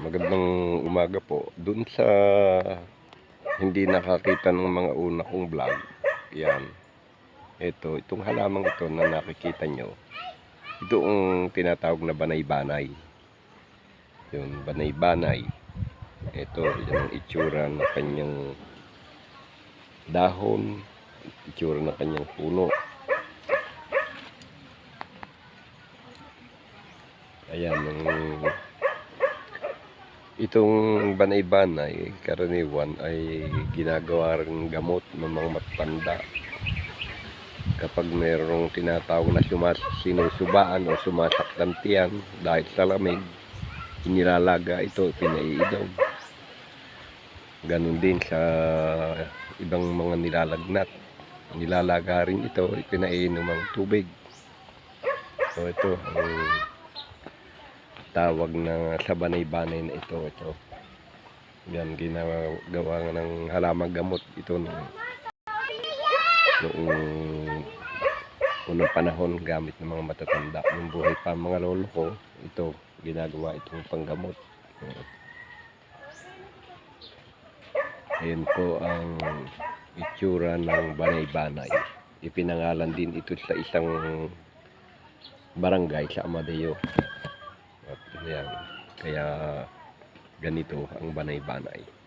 Magandang umaga po. Doon sa hindi nakakita ng mga una kong vlog, yan. Ito, itong halamang ito na nakikita nyo, ito ang tinatawag na banay-banay. Yun, banay-banay. Ito, yan ang itsura ng kanyang dahon, itsura ng kanyang puno. Ayan, ang Itong banay-banay, karaniwan ay ginagawa rin gamot ng mga matanda. Kapag mayroong tinatawag na sumas, sinusubaan o sumasaktan tiyan dahil sa lamig, inilalaga ito, pinaiinom. Ganon din sa ibang mga nilalagnat. Nilalaga rin ito, pinaiinom ang tubig. So ito, ang tawag na sa banay-banay na ito ito. Yan ginagawa ng halamang gamot ito noong noong unang panahon gamit ng mga matatanda. Nung buhay pa mga lolo ko ito ginagawa itong panggamot. Ayan po ang itsura ng banay-banay. Ipinangalan din ito sa isang barangay sa Amadeo at yan, kaya ganito ang banay-banay.